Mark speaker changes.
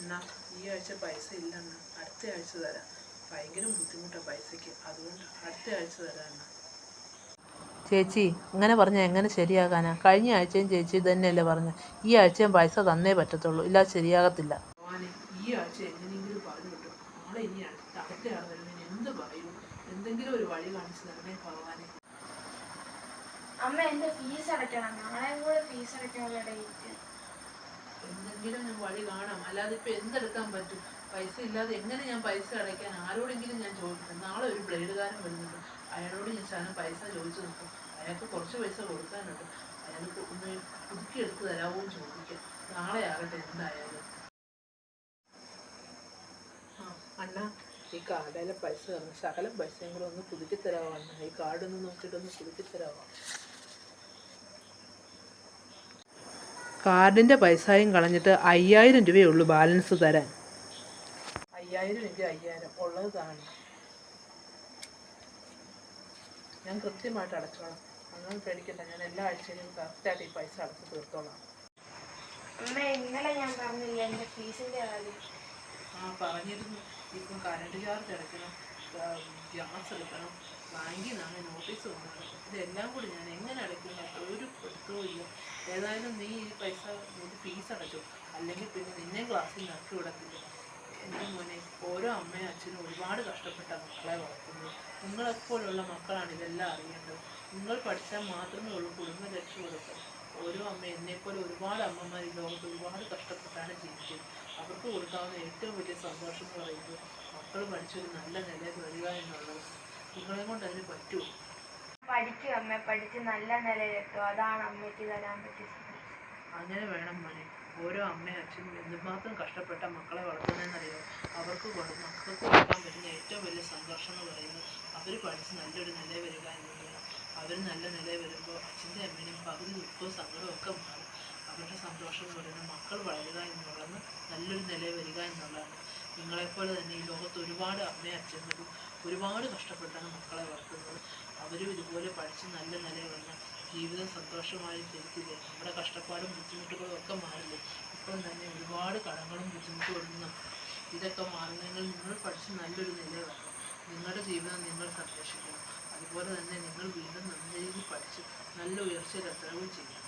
Speaker 1: എന്നാ ഈ ആഴ്ച പൈസ ഇല്ലെന്ന്. അടുത്ത ആഴ്ച തരാം. ഭയങ്കര ബുദ്ധിമുട്ടാണ് പൈസയ്ക്ക്. അതുകൊണ്ട് അടുത്ത ആഴ്ച തരാം
Speaker 2: ചേച്ചി ഇങ്ങനെ പറഞ്ഞാൽ എങ്ങനെ ശരിയാകാനാ? കഴിഞ്ഞ ആഴ്ചയും ചേച്ചി ഇത് തന്നെയല്ലേ പറഞ്ഞു. ഈ ആഴ്ചയും പൈസ തന്നേ പറ്റത്തുള്ളൂ. ഇല്ല ശരിയാകത്തില്ല.
Speaker 1: ഈ ആഴ്ച എങ്ങനെയെങ്കിലും പറഞ്ഞു കിട്ടും നാളെ ഇനി അടുത്ത ആൾ വരുന്നതിന് എന്ത് പറയും? എന്തെങ്കിലും ഒരു വഴി കാണിച്ചു തരണേ ഭഗവാനെ.
Speaker 3: അമ്മ എന്റെ ഫീസ് അടയ്ക്കണം. നാളെയും കൂടെ ഫീസ് അടയ്ക്കാനുള്ള ഡേറ്റ്
Speaker 1: എന്തെങ്കിലും ഞാൻ വഴി കാണാം. അല്ലാതെ ഇപ്പൊ എന്തെടുക്കാൻ പറ്റും? പൈസ ഇല്ലാതെ എങ്ങനെ ഞാൻ പൈസ അടയ്ക്കാൻ ആരോടെങ്കിലും ഞാൻ ചോദിക്കണം നാളെ ഒരു ബ്ലേഡുകാരൻ വരുന്നുണ്ട്. അയാളോട് ഞാൻ ശാനം പൈസ ചോദിച്ചു നോക്കും. അയാൾക്ക് കുറച്ച് പൈസ കൊടുക്കാനുണ്ട്. അയാൾക്ക് ഒന്ന് പുതുക്കി എടുത്ത് തരാമോ എന്ന് ചോദിക്കാം. നാളെ ആകട്ടെ എന്തായാലും. അണ്ണാ അണ്ണ ഈ കാർഡിലെ പൈസ തന്നെ ശകലം പൈസയും കൂടെ ഒന്ന് പുതുക്കി തരാമോ അണ്ണ? ഈ കാർഡൊന്ന് നോക്കിയിട്ടൊന്ന് പുതുക്കി തരാമോ? കാർഡിന്റെ പൈസയും കളഞ്ഞിട്ട് അയ്യായിരം രൂപയേ ഉള്ളൂ ബാലൻസ് തരാൻ. അയ്യായിരം രൂപ അയ്യായിരം. ഉള്ളത് താഴെ. ഞാൻ കൃത്യമായിട്ട് അടച്ചോളാം. അങ്ങനെ പേടിക്കണ്ട. ഞാൻ എല്ലാ ആഴ്ചയിലും കറക്റ്റായിട്ട് ഈ പൈസ അടച്ച് തീർത്തോളാം.
Speaker 3: അമ്മ ഇന്നലെ ഞാൻ പറഞ്ഞില്ല എന്റെ ഫീസിന്റെ കാര്യം.
Speaker 1: ആ പറഞ്ഞിരുന്നു. ഇപ്പം കറണ്ട് ചാർജ് അടയ്ക്കണം ഗ്യാസ് എടുക്കണം ബാങ്കിൽ നിന്നാണ് നോട്ടീസ് വന്നത് ഇതെല്ലാം കൂടി ഞാൻ എങ്ങനെ അടയ്ക്കുന്ന ഒരു ഏതായാലും നീ ഈ പൈസ നീ ഫീസ് അടച്ചു. അല്ലെങ്കിൽ പിന്നെ നിന്നെ ക്ലാസ്സിൽ നിറക്കി വിടത്തില്ല. എന്റെ മോനെ ഓരോ അമ്മയും അച്ഛനും ഒരുപാട് കഷ്ടപ്പെട്ട മക്കളെ വളർത്തുന്നത് നിങ്ങളെപ്പോലുള്ള മക്കളാണ് ഇതെല്ലാം അറിയേണ്ടത്. നിങ്ങൾ പഠിച്ചാൽ മാത്രമേ ഉള്ളൂ കുടുംബം രക്ഷപ്പെടുത്തും ഓരോ അമ്മ എന്നെപ്പോലെ ഒരുപാട് അമ്മമാർ ഈ ലോകത്ത് ഒരുപാട് കഷ്ടപ്പെട്ടാണ് ജീവിക്കുന്നത് അവർക്ക് കൊടുക്കാവുന്ന ഏറ്റവും വലിയ സന്തോഷം എന്ന് പറയുന്നത് മക്കൾ പഠിച്ചൊരു നല്ല നിലയിൽ വരിക എന്നുള്ളത് നിങ്ങളെ കൊണ്ട് അതിന് പറ്റുമോ?
Speaker 3: പഠിക്കും അമ്മ പഠിച്ച് നല്ല നിലയിലെത്തും അതാണ് അമ്മയ്ക്ക് തരാൻ പറ്റിയ
Speaker 1: അങ്ങനെ വേണം മോനെ. ഓരോ അമ്മയും അച്ഛനും എന്തുമാത്രം കഷ്ടപ്പെട്ട മക്കളെ വളർത്തുന്നതെന്നറിയോ? അവർക്ക് മക്കൾക്ക് കൊടുക്കാൻ പറ്റുന്ന ഏറ്റവും വലിയ സന്തോഷം എന്ന് പറയുന്നത് അവർ പഠിച്ച് നല്ലൊരു നിലയിൽ വരിക എന്നുള്ളതാണ്. അവർ നല്ല നിലയിൽ വരുമ്പോൾ അച്ഛന്റെ അമ്മേനും പകുതി ദുഃഖവും സങ്കടവും ഒക്കെ മാറും. അവരുടെ സന്തോഷം എന്ന് പറയുന്നത് മക്കൾ വളരുക എന്നുള്ളത് നല്ലൊരു നിലയിൽ വരിക എന്നുള്ളതാണ്. നിങ്ങളെപ്പോലെ തന്നെ ഈ ലോകത്ത് ഒരുപാട് അമ്മയും അച്ഛന്മാരും ഒരുപാട് കഷ്ടപ്പെട്ടാണ് മക്കളെ വളർത്തുന്നത്. അവരും ഇതുപോലെ പഠിച്ച് നല്ല നിലയിൽ വന്ന് ജീവിതം സന്തോഷമായി തിരിച്ചില്ലേ നമ്മുടെ കഷ്ടപ്പാടും ബുദ്ധിമുട്ടുകളും ഒക്കെ മാറില്ലേ? ഇപ്പം തന്നെ ഒരുപാട് കടങ്ങളും ബുദ്ധിമുട്ടുകളും ഒന്നും. ഇതൊക്കെ മാറുന്നെങ്കിൽ നിങ്ങൾ പഠിച്ച് നല്ലൊരു നിലയിൽ വരണം. നിങ്ങളുടെ ജീവിതം നിങ്ങൾ സംരക്ഷിക്കണം. അതുപോലെ തന്നെ നിങ്ങൾ വീണ്ടും നല്ല രീതിയിൽ പഠിച്ച് നല്ല ഉയർച്ചയിൽ എത്രയും ചെയ്യണം.